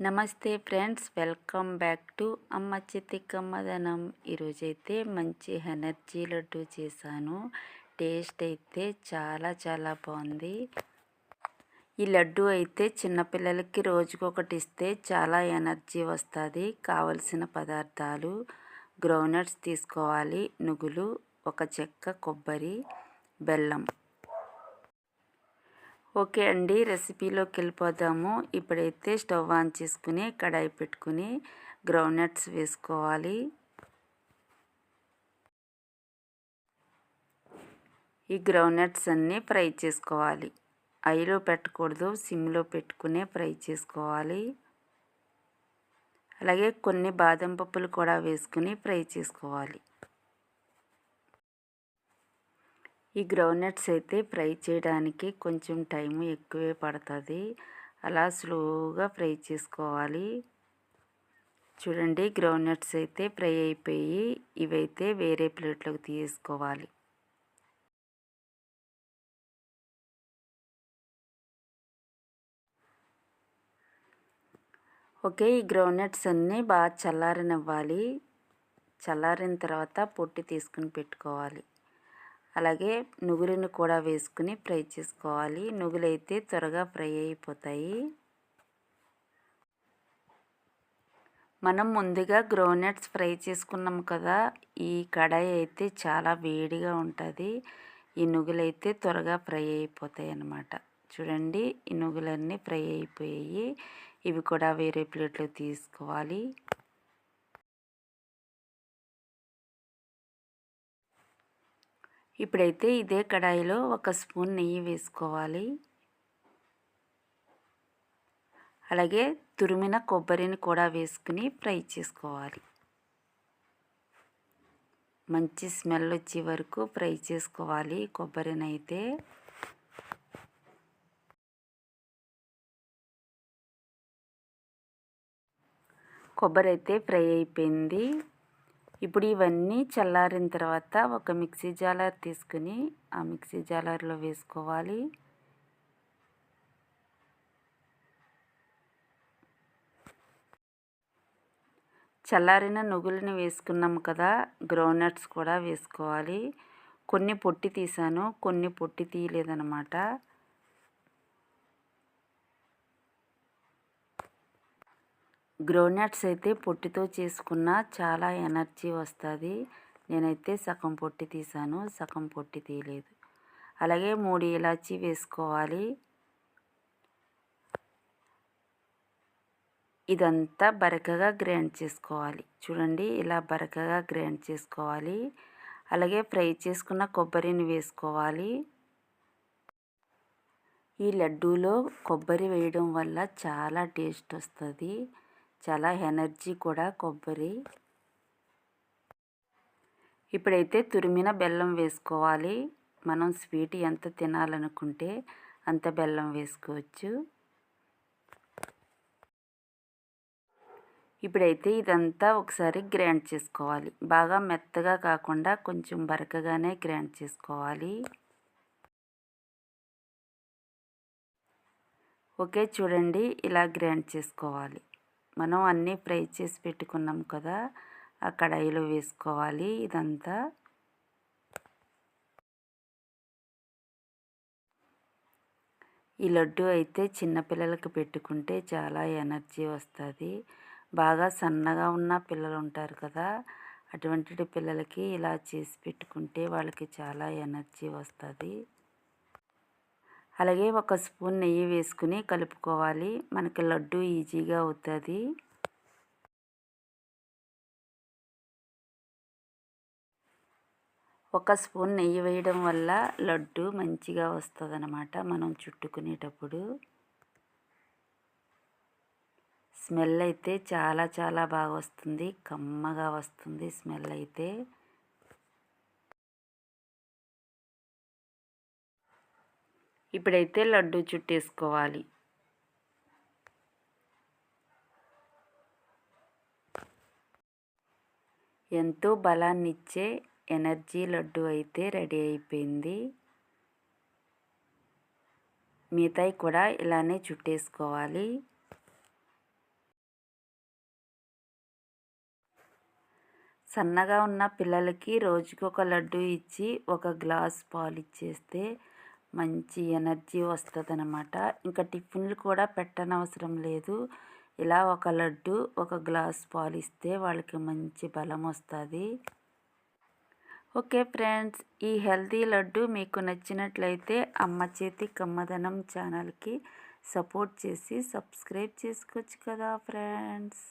నమస్తే friends welcome back to అమ్మ చిత్తి కమ్మదనం ఈరోజైతే మంచి ఎనర్జీ లడ్డు చేశాను. టేస్ట్ అయితే చాలా చాలా బాగుంది. ఈ లడ్డు అయితే చిన్నపిల్లలకి రోజుకొకటి ఇస్తే చాలా ఎనర్జీ వస్తుంది. కావలసిన పదార్థాలు గ్రౌండ్నట్స్ తీసుకోవాలి. నువ్వులు ఒక చెక్క కొబ్బరి బెల్లం. ఓకే అండి రెసిపీలోకి వెళ్ళిపోదాము. ఇప్పుడైతే స్టవ్ ఆన్ చేసుకుని కడాయి పెట్టుకుని గ్రౌండ్నట్స్ వేసుకోవాలి. ఈ గ్రౌండ్నట్స్ అన్నీ ఫ్రై చేసుకోవాలి. ఐలో పెట్టకూడదు సిమ్లో పెట్టుకునే ఫ్రై చేసుకోవాలి. అలాగే కొన్ని బాదం పప్పులు కూడా వేసుకుని ఫ్రై చేసుకోవాలి. ఈ గ్రౌండ్నట్స్ అయితే ఫ్రై చేయడానికి కొంచెం టైం ఎక్కువే పడుతుంది. అలా స్లోగా ఫ్రై చేసుకోవాలి. చూడండి గ్రౌండ్నట్స్ అయితే ఫ్రై అయిపోయి ఇవైతే వేరే ప్లేట్లోకి తీసుకోవాలి. ఓకే ఈ గ్రౌండ్నట్స్ అన్నీ బాగా చల్లారనివ్వాలి. చల్లారిన తర్వాత పొట్టి తీసుకుని పెట్టుకోవాలి. అలాగే నువ్వులను కూడా వేసుకుని ఫ్రై చేసుకోవాలి. నువ్వులైతే త్వరగా ఫ్రై అయిపోతాయి. మనం ముందుగా గ్రౌండ్నట్స్ ఫ్రై చేసుకున్నాం కదా ఈ కడాయి అయితే చాలా వేడిగా ఉంటుంది. ఈ నువ్వులైతే త్వరగా ఫ్రై అయిపోతాయి అన్నమాట. చూడండి ఈ నువ్వులన్నీ ఫ్రై అయిపోయాయి. ఇవి కూడా వేరే ప్లేట్లో తీసుకోవాలి. ఇప్పుడైతే ఇదే కడాయిలో ఒక స్పూన్ నెయ్యి వేసుకోవాలి. అలాగే తురిమిన కొబ్బరిని కూడా వేసుకుని ఫ్రై చేసుకోవాలి. మంచి స్మెల్ వచ్చే వరకు ఫ్రై చేసుకోవాలి కొబ్బరిని అయితే కొబ్బరి అయితే ఫ్రై అయిపోయింది. ఇప్పుడు ఇవన్నీ చల్లారిన తర్వాత ఒక మిక్సీ జాలర్ తీసుకుని ఆ మిక్సీ జాలర్లో వేసుకోవాలి. చల్లారిన నువ్వులని వేసుకున్నాం కదా గ్రౌండ్నట్స్ కూడా వేసుకోవాలి. కొన్ని పొట్టి తీసాను కొన్ని పొట్టి తీయలేదన్నమాట. గ్రౌండ్నట్స్ అయితే పొట్టితో చేసుకున్న చాలా ఎనర్జీ వస్తుంది. నేనైతే సగం పొట్టి తీసాను సగం పొట్టి తీయలేదు. అలాగే మూడు ఇలాచీ వేసుకోవాలి. ఇదంతా బరకగా గ్రైండ్ చేసుకోవాలి. చూడండి ఇలా బరకగా గ్రైండ్ చేసుకోవాలి. అలాగే ఫ్రై చేసుకున్న కొబ్బరిని వేసుకోవాలి. ఈ లడ్డూలో కొబ్బరి వేయడం వల్ల చాలా టేస్ట్ వస్తుంది. చాలా ఎనర్జీ కూడా కొబ్బరి. ఇప్పుడైతే తురిమిన బెల్లం వేసుకోవాలి. మనం స్వీట్ ఎంత తినాలనుకుంటే అంత బెల్లం వేసుకోవచ్చు. ఇప్పుడైతే ఇదంతా ఒకసారి గ్రైండ్ చేసుకోవాలి. బాగా మెత్తగా కాకుండా కొంచెం బరకగానే గ్రైండ్ చేసుకోవాలి. ఓకే చూడండి ఇలా గ్రైండ్ చేసుకోవాలి. మనం అన్నీ ఫ్రై చేసి పెట్టుకున్నాం కదా ఆ కడాయిలో వేసుకోవాలి ఇదంతా. ఈ లడ్డు అయితే చిన్నపిల్లలకి పెట్టుకుంటే చాలా ఎనర్జీ వస్తుంది. బాగా సన్నగా ఉన్న పిల్లలు ఉంటారు కదా అటువంటి పిల్లలకి ఇలా చేసి పెట్టుకుంటే వాళ్ళకి చాలా ఎనర్జీ వస్తుంది. అలాగే ఒక స్పూన్ నెయ్యి వేసుకుని కలుపుకోవాలి. మనకి లడ్డు ఈజీగా అవుతుంది. ఒక స్పూన్ నెయ్యి వేయడం వల్ల లడ్డు మంచిగా వస్తుంది అన్నమాట మనం చుట్టుకునేటప్పుడు. స్మెల్ అయితే చాలా చాలా బాగా వస్తుంది. కమ్మగా వస్తుంది స్మెల్ అయితే. ఇప్పుడైతే లడ్డు చుట్టేసుకోవాలి. ఎంతో బలాన్నిచ్చే ఎనర్జీ లడ్డు అయితే రెడీ అయిపోయింది. మిగతాయి కూడా ఇలానే చుట్టేసుకోవాలి. సన్నగా ఉన్న పిల్లలకి రోజుకొక లడ్డు ఇచ్చి ఒక గ్లాస్ పాలు ఇచ్చేస్తే మంచి ఎనర్జీ వస్తుంది అనమాట ఇంకా టిఫిన్లు కూడా పెట్టనవసరం లేదు. ఇలా ఒక లడ్డు ఒక గ్లాస్ పాలు ఇస్తే వాళ్ళకి మంచి బలం వస్తుంది. ఓకే ఫ్రెండ్స్ ఈ హెల్తీ లడ్డు మీకు నచ్చినట్లయితే అమ్మ చేతి కమ్మదనం ఛానల్కి సపోర్ట్ చేసి సబ్స్క్రైబ్ చేసుకోవచ్చు కదా ఫ్రెండ్స్.